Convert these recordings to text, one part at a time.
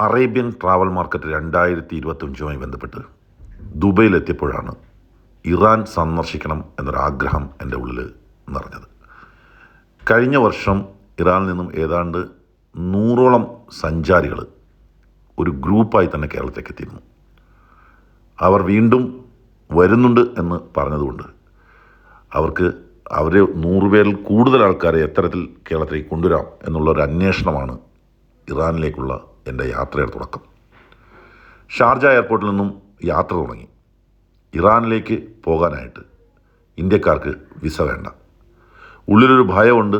Arabian travel market രണ്ടായിരത്തി ഇരുപത്തഞ്ചുമായി ബന്ധപ്പെട്ട് ദുബൈയിലെത്തിയപ്പോഴാണ് Iran സന്ദർശിക്കണം എന്നൊരാഗ്രഹം എന്റെ ഉള്ളിൽ നിറഞ്ഞത്. കഴിഞ്ഞ വർഷം ഇറാനിൽ നിന്നും ഏതാണ്ട് നൂറോളം സഞ്ചാരികൾ ഒരു ഗ്രൂപ്പായി തന്നെ കേരളത്തിലേക്ക് എത്തിയിരുന്നു അവർ വീണ്ടും വരുന്നുണ്ട് എന്ന് പറഞ്ഞതുകൊണ്ട് അവർക്ക് അവരെ നൂറുപേരിൽ കൂടുതൽ ആൾക്കാരെ എത്തരത്തിൽ കേരളത്തിലേക്ക് കൊണ്ടുവരാം എന്നുള്ള ഒരു അന്വേഷണമാണ് ഇറാനിലേക്കുള്ള എന്റെ യാത്രയുടെ തുടക്കം. ഷാർജ എയർപോർട്ടിൽ നിന്നും യാത്ര തുടങ്ങി. ഇറാനിലേക്ക് പോകാനായിട്ട് ഇന്ത്യക്കാർക്ക് വിസ വേണ്ട. ഉള്ളിലൊരു ഭയമുണ്ട്.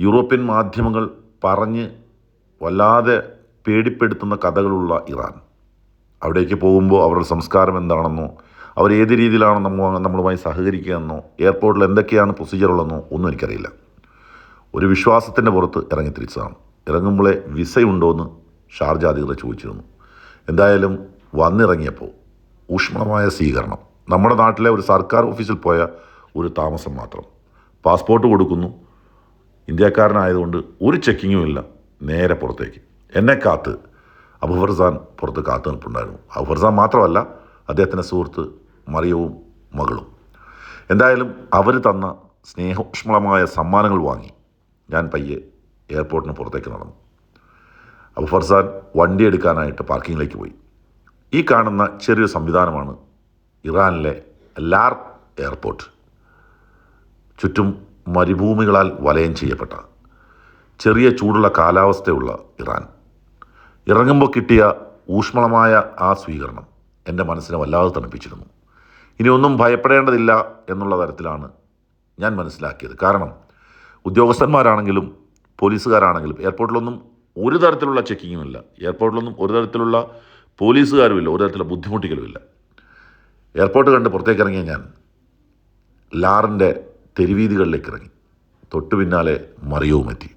യൂറോപ്യൻ മാധ്യമങ്ങൾ പറഞ്ഞ് വല്ലാതെ പേടിപ്പെടുത്തുന്ന കഥകളുള്ള ഇറാൻ. അവിടേക്ക് പോകുമ്പോൾ അവരുടെ സംസ്കാരം എന്താണെന്നോ അവർ ഏത് രീതിയിലാണ് നമ്മ നമ്മളുമായി സഹകരിക്കുക എന്നോ എയർപോർട്ടിൽ എന്തൊക്കെയാണ് പ്രൊസീജിയർ ഉള്ളതെന്നോ ഒന്നും എനിക്കറിയില്ല. ഒരു വിശ്വാസത്തിന്റെ പുറത്ത് ഇറങ്ങി തിരിച്ചതാണ്. ഇറങ്ങുമ്പോഴേ വിസയുണ്ടോ എന്ന് ഷാർജ അധികൃതർ ചോദിച്ചിരുന്നു. എന്തായാലും വന്നിറങ്ങിയപ്പോൾ ഊഷ്മളമായ സ്വീകരണം. നമ്മുടെ നാട്ടിലെ ഒരു സർക്കാർ ഓഫീസിൽ പോയ ഒരു താമസം മാത്രം. പാസ്പോർട്ട് കൊടുക്കുന്നു. ഇന്ത്യക്കാരനായതുകൊണ്ട് ഒരു ചെക്കിങ്ങും ഇല്ല. നേരെ പുറത്തേക്ക്. എന്നെ കാത്ത്. അബുഫർസാൻ പുറത്ത് കാത്തു നിൽപ്പുണ്ടായിരുന്നു. അബുഫർസാൻ മാത്രമല്ല അദ്ദേഹത്തിന്റെ സുഹൃത്ത് മറിയവും മകളും. എന്തായാലും അവർ തന്ന സ്നേഹോഷ്മളമായ സമ്മാനങ്ങൾ വാങ്ങി ഞാൻ പയ്യെ എയർപോർട്ടിന് പുറത്തേക്ക് നടന്നു. അബുഫർസാൻ വണ്ടി എടുക്കാനായിട്ട് പാർക്കിങ്ങിലേക്ക് പോയി. ഈ കാണുന്ന ചെറിയൊരു സംവിധാനമാണ് ഇറാനിലെ ലാർ എയർപോർട്ട്. ചുറ്റും മരുഭൂമികളാൽ വലയം ചെയ്യപ്പെട്ട ചെറിയ ചൂടുള്ള കാലാവസ്ഥയുള്ള ഇറാൻ. ഇറങ്ങുമ്പോൾ കിട്ടിയ ഊഷ്മളമായ ആ സ്വീകരണം എന്റെ മനസ്സിനെ വല്ലാതെ തണുപ്പിച്ചിരുന്നു. ഇനി ഒന്നും ഭയപ്പെടേണ്ടതില്ല എന്നുള്ള തരത്തിലാണ് ഞാൻ മനസ്സിലാക്കിയത്. കാരണം ഉദ്യോഗസ്ഥന്മാരാണെങ്കിലും പോലീസുകാരാണെങ്കിലും എയർപോർട്ടിലൊന്നും ഒരു തരത്തിലുള്ള ചെക്കിങ്ങും ഇല്ല എയർപോർട്ടിലൊന്നും ഒരു തരത്തിലുള്ള പോലീസുകാരുമില്ല. ഒരു തരത്തിലുള്ള ബുദ്ധിമുട്ടിക്കലുമില്ല. എയർപോർട്ട് കണ്ട് പുറത്തേക്ക് ഇറങ്ങിയ ഞാൻ ലാറിന്റെ തെരുവീതികളിലേക്ക് ഇറങ്ങി തൊട്ടു പിന്നാലെ മറിയവും എത്തി.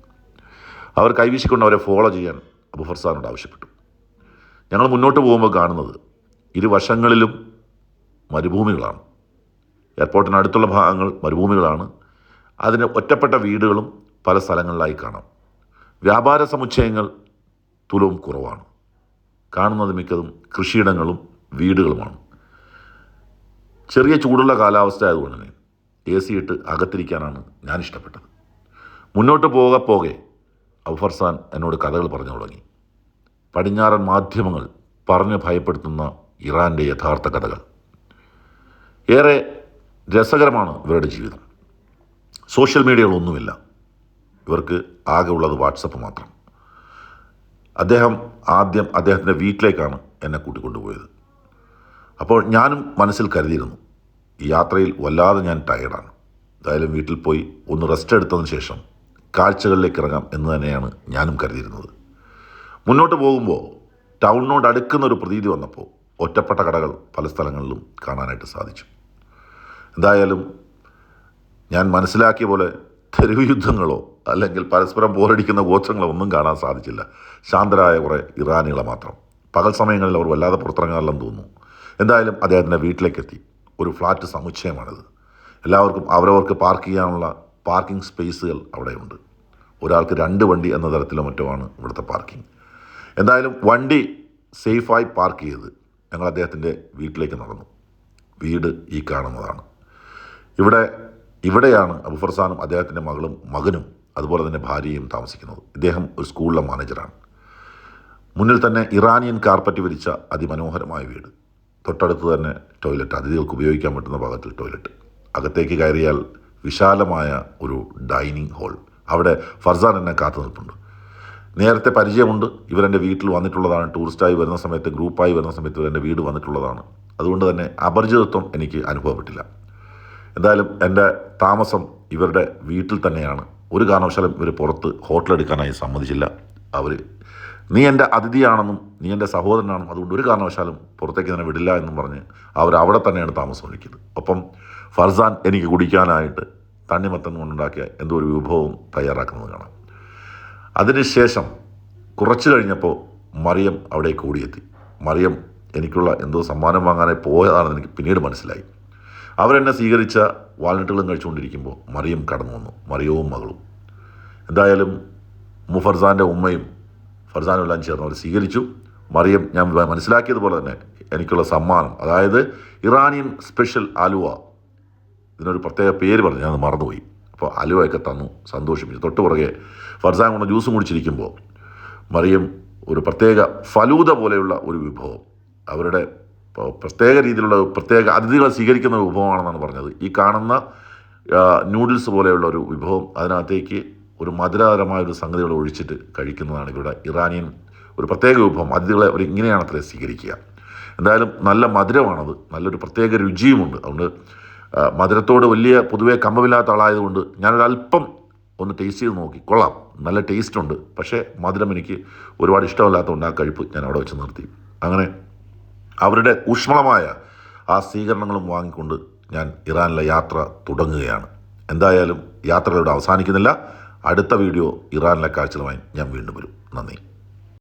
അവർ കൈവീശിക്കൊണ്ട് അവരെ ഫോളോ ചെയ്യാൻ അബുഫർസാനോട് ആവശ്യപ്പെട്ടു. ഞങ്ങൾ മുന്നോട്ട് പോകുമ്പോൾ കാണുന്നത് ഇരുവശങ്ങളിലും മരുഭൂമികളാണ്. എയർപോർട്ടിനടുത്തുള്ള ഭാഗങ്ങൾ മരുഭൂമികളാണ്. അതിന് ഒറ്റപ്പെട്ട വീടുകളും പല സ്ഥലങ്ങളിലായി കാണാം. വ്യാപാര സമുച്ചയങ്ങൾ തുലവും കുറവാണ്. കാണുന്നത് മിക്കതും കൃഷിയിടങ്ങളും വീടുകളുമാണ്. ചെറിയ ചൂടുള്ള കാലാവസ്ഥ ആയതുകൊണ്ട് തന്നെ എ സി ഇട്ട് അകത്തിരിക്കാനാണ് ഞാൻ ഇഷ്ടപ്പെട്ടത്. മുന്നോട്ട് പോകെ പോകെ അഫർസാൻ എന്നോട് കഥകൾ പറഞ്ഞു തുടങ്ങി. പടിഞ്ഞാറൻ മാധ്യമങ്ങൾ പറഞ്ഞ് ഭയപ്പെടുത്തുന്ന ഇറാന്റെ യഥാർത്ഥ കഥകൾ. ഏറെ രസകരമാണ് ഇവരുടെ ജീവിതം. സോഷ്യൽ മീഡിയകളൊന്നുമില്ല. ഇവർക്ക് ആകെ ഉള്ളത് വാട്സപ്പ് മാത്രം. അദ്ദേഹം ആദ്യം അദ്ദേഹത്തിന്റെ വീട്ടിലേക്കാണ് എന്നെ കൂട്ടിക്കൊണ്ടുപോയത്. അപ്പോൾ ഞാനും മനസ്സിൽ കരുതിയിരുന്നു ഈ യാത്രയിൽ വല്ലാതെ ഞാൻ ടയർഡാണ് എന്തായാലും വീട്ടിൽ പോയി ഒന്ന് റെസ്റ്റ് എടുത്തതിന് ശേഷം കാഴ്ചകളിലേക്ക് ഇറങ്ങാം എന്ന് തന്നെയാണ് ഞാനും കരുതിയിരുന്നത്. മുന്നോട്ട് പോകുമ്പോൾ ടൗണിനോട് അടുക്കുന്ന ഒരു പ്രതീതി വന്നപ്പോൾ ഒറ്റപ്പെട്ട കടകൾ പല സ്ഥലങ്ങളിലും കാണാനായിട്ട് സാധിച്ചു. എന്തായാലും ഞാൻ മനസ്സിലാക്കിയ പോലെ തെരുവ് യുദ്ധങ്ങളോ അല്ലെങ്കിൽ പരസ്പരം പോരടിക്കുന്ന ഗോത്രങ്ങളോ ഒന്നും കാണാൻ സാധിച്ചില്ല. ശാന്തരായ കുറേ ഇറാനികളെ മാത്രം. പകൽ സമയങ്ങളിൽ അവർ വല്ലാതെ പുറത്തിറങ്ങാറില്ലെന്ന് തോന്നുന്നു. എന്തായാലും അദ്ദേഹത്തിന്റെ വീട്ടിലേക്കെത്തി. ഒരു ഫ്ലാറ്റ് സമുച്ചയമാണിത്. എല്ലാവർക്കും അവരവർക്ക് പാർക്ക് ചെയ്യാനുള്ള പാർക്കിംഗ് സ്പേസുകൾ അവിടെയുണ്ട്. ഒരാൾക്ക് രണ്ട് വണ്ടി എന്ന തരത്തിലോ മറ്റോ ആണ് ഇവിടുത്തെ പാർക്കിംഗ്. എന്തായാലും വണ്ടി സേഫായി പാർക്ക് ചെയ്ത് ഞങ്ങൾ അദ്ദേഹത്തിന്റെ വീട്ടിലേക്ക് നടന്നു. വീട് ഈ കാണുന്നതാണ്. ഇവിടെ ഇവിടെയാണ് അബുഫർസാനും അദ്ദേഹത്തിന്റെ മകളും മകനും അതുപോലെ തന്നെ ഭാര്യയും താമസിക്കുന്നത്. ഇദ്ദേഹം ഒരു സ്കൂളിലെ മാനേജറാണ്. മുന്നിൽ തന്നെ ഇറാനിയൻ കാർപ്പറ്റ് വിരിച്ച അതിമനോഹരമായ വീട്. തൊട്ടടുത്ത് തന്നെ ടോയ്ലറ്റ്. അതിഥികൾക്ക് ഉപയോഗിക്കാൻ പറ്റുന്ന ഭാഗത്തിൽ ടോയ്ലറ്റ്. അകത്തേക്ക് കയറിയാൽ വിശാലമായ ഒരു ഡൈനിങ് ഹാൾ. അവിടെ ഫർസാൻ എന്നെ കാത്തു നിൽപ്പുണ്ട് നേരത്തെ പരിചയമുണ്ട്. ഇവരെന്റെ വീട്ടിൽ വന്നിട്ടുള്ളതാണ്. ടൂറിസ്റ്റായി വരുന്ന സമയത്ത് ഗ്രൂപ്പായി വരുന്ന സമയത്ത് ഇവരെന്റെ വീട് വന്നിട്ടുള്ളതാണ്. അതുകൊണ്ട് തന്നെ അപരിചിതത്വം എനിക്ക് അനുഭവപ്പെട്ടില്ല. എന്തായാലും എന്റെ താമസം ഇവരുടെ വീട്ടിൽ തന്നെയാണ്. ഒരു കാരണവശാലും ഇവർ പുറത്ത് ഹോട്ടലെടുക്കാനായി സമ്മതിച്ചില്ല. അവർ നീ എന്റെ അതിഥിയാണെന്നും നീ എന്റെ സഹോദരനാണെന്നും അതുകൊണ്ട് ഒരു കാരണവശാലും പുറത്തേക്ക് തന്നെ വിടില്ല എന്നും പറഞ്ഞ് അവർ അവിടെ തന്നെയാണ് താമസം ഒരുക്കിയത്. ഒപ്പം ഫർസാൻ എനിക്ക് കുടിക്കാനായിട്ട് തണ്ണിമത്തൻ കൊണ്ടുണ്ടാക്കിയ എന്തോ ഒരു വിഭവവും തയ്യാറാക്കുന്നത് കാണാം. അതിനുശേഷം കുറച്ച് കഴിഞ്ഞപ്പോൾ മറിയം അവിടേക്ക് ഓടിയെത്തി. മറിയം എനിക്കുള്ള എന്തോ സമ്മാനം വാങ്ങാനായി പോയതാണെന്ന് എനിക്ക് പിന്നീട് മനസ്സിലായി. അവരെന്നെ സ്വീകരിച്ച വാൽനട്ടുകളും കഴിച്ചുകൊണ്ടിരിക്കുമ്പോൾ മറിയം കടന്നു വന്നു. മറിയവും മകളും. എന്തായാലും മുഫർസാന്റെ ഉമ്മയും ഫർസാനും എല്ലാം ചേർന്ന് അവർ സ്വീകരിച്ചു. മറിയം ഞാൻ മനസ്സിലാക്കിയതുപോലെ തന്നെ എനിക്കുള്ള സമ്മാനം. അതായത് ഇറാനിയൻ സ്പെഷ്യൽ അലുവ. ഇതിനൊരു പ്രത്യേക പേര് പറഞ്ഞു. ഞാനത് മറന്നുപോയി. അപ്പോൾ അലുവയൊക്കെ തന്നു സന്തോഷിപ്പിച്ചു. തൊട്ട് പുറകെ ഫർസാൻ കൊണ്ട് ജ്യൂസും കുടിച്ചിരിക്കുമ്പോൾ മറിയം ഒരു പ്രത്യേക ഫലൂത പോലെയുള്ള ഒരു വിഭവം. അവരുടെ പ്രത്യേക രീതിയിലുള്ള പ്രത്യേക അതിഥികളെ സ്വീകരിക്കുന്ന വിഭവമാണെന്നാണ് പറഞ്ഞത്. ഈ കാണുന്ന നൂഡിൽസ് പോലെയുള്ള ഒരു വിഭവം അതിനകത്തേക്ക് ഒരു മധുരകരമായ ഒരു സംഗതികൾ ഒഴിച്ചിട്ട് കഴിക്കുന്നതാണ് ഇവിടെ ഇറാനിയൻ ഒരു പ്രത്യേക വിഭവം. അതിഥികളെ ഒരു ഇങ്ങനെയാണ് അത്രയും സ്വീകരിക്കുക. എന്തായാലും നല്ല മധുരമാണത്. നല്ലൊരു പ്രത്യേക രുചിയുമുണ്ട്. അതുകൊണ്ട് മധുരത്തോട് വലിയ പൊതുവേ കമ്പമില്ലാത്ത ആളായതുകൊണ്ട് ഞാനൊരല്പം ഒന്ന് ടേസ്റ്റ് ചെയ്ത് നോക്കി. കൊള്ളാം. നല്ല ടേസ്റ്റ് ഉണ്ട്. പക്ഷേ മധുരം എനിക്ക് ഒരുപാട് ഇഷ്ടമല്ലാത്തതുകൊണ്ട് ആ കഴിപ്പ് ഞാൻ അവിടെ വെച്ച് നിർത്തി. അങ്ങനെ അവരുടെ ഊഷ്മളമായ ആ സ്വീകരണങ്ങളും വാങ്ങിക്കൊണ്ട് ഞാൻ ഇറാനിലെ യാത്ര തുടങ്ങുകയാണ്. എന്തായാലും യാത്രകളുടെ അവസാനിക്കുന്നില്ല. അടുത്ത വീഡിയോ ഇറാനിലെ കാഴ്ചകളുമായി ഞാൻ വീണ്ടും വരും. നന്ദി.